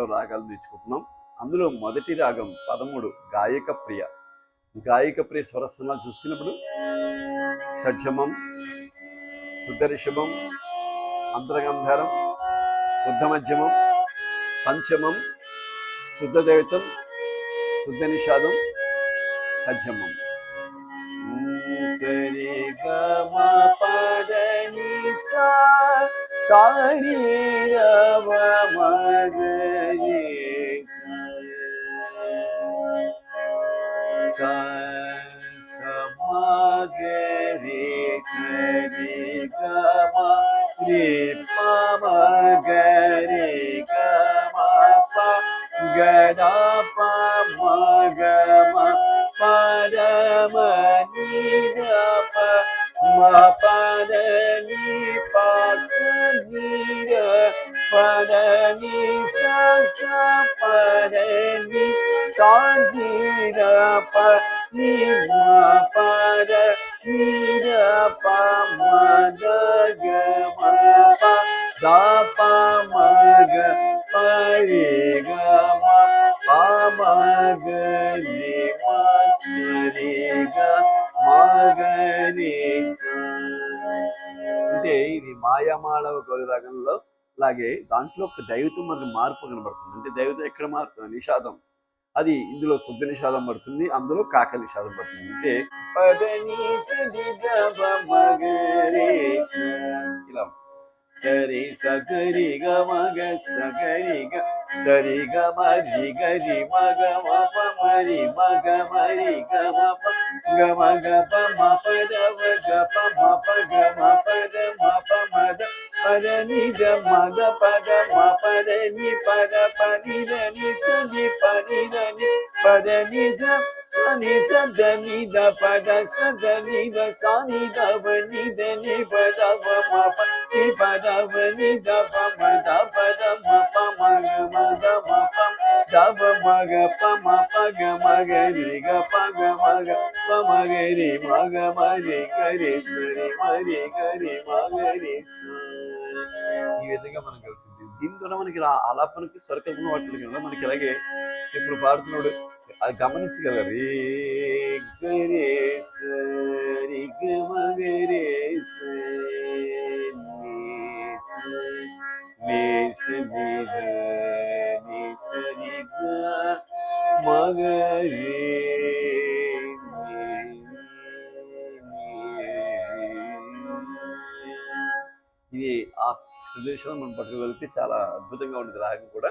రాగంలో రాగాలు నేర్చుకుంటున్నాం. అందులో మొదటి రాగం పదమూడు గాయక ప్రియ. గాయక ప్రియ స్వరస్థానాలు చూసుకున్నప్పుడు షడ్జమం శుద్ధ రిషభం అంతరగంధారం శుద్ధ మధ్యమం పంచమం శుద్ధ దైవతం శుద్ధ నిషాదం సజ్జమం. సరి గమ పద సా Padani Sasa Padani గమ రి పద ని పాస నిర పద సాగిర ప గ ప మగ పరి గ మ ప మగ రి గ అంటే ఇది మాయామాళవ గౌరి రాగంలో అలాగే దాంట్లో ఒక దైవతం మనకు మార్పు కనబడుతుంది. అంటే దైవతం ఎక్కడ మార్పు? నిషాదం. అది ఇందులో శుద్ధ నిషాదం పడుతుంది అందులో కాక నిషాదం పడుతుంది. అంటే పదని సరి గ మగరి ఇలా. సరి సగరి గ మగ సగరి గ. సరి గ మరి గరి మగ మ మరి మగ మరి గ మ గ మ గ ప మ ప గ ప మ గ మ ప ద మ ప మ ద పద ని ద మ ద ప ద మ ప ద ని ప ద ప ని ద ని స ని ప ని ద ని ప ద ని స స ని స ద ని ద ప ద స ద ని ద స ని ద వ ని ద ని ప ద వ మ ప ని ప ద వ ని ద ప మ ద ప ద మ ప మ గ మ ద మ ప ద వ మ గ ప మ ప గ మ గ రి గ ప గ మ గ ప మ గ రి మ గ మ రి గ రి స రి మ రి గ రి మ గ రి స ఈ విధంగా మనకు అవుతుంది దీని ద్వారా మనకి రా- ఆలాపనకి స్వరకల్పన వాటికి కదా మనకి ఇలాగే ఇప్పుడు పాడుతున్నాడు అది గమనించగలరు రే గరే స రి గ మ గ స ని ఇది ఆ సుదేశం మనం పట్టుకోగలిగితే చాలా అద్భుతంగా ఉంటుంది రాగం కూడా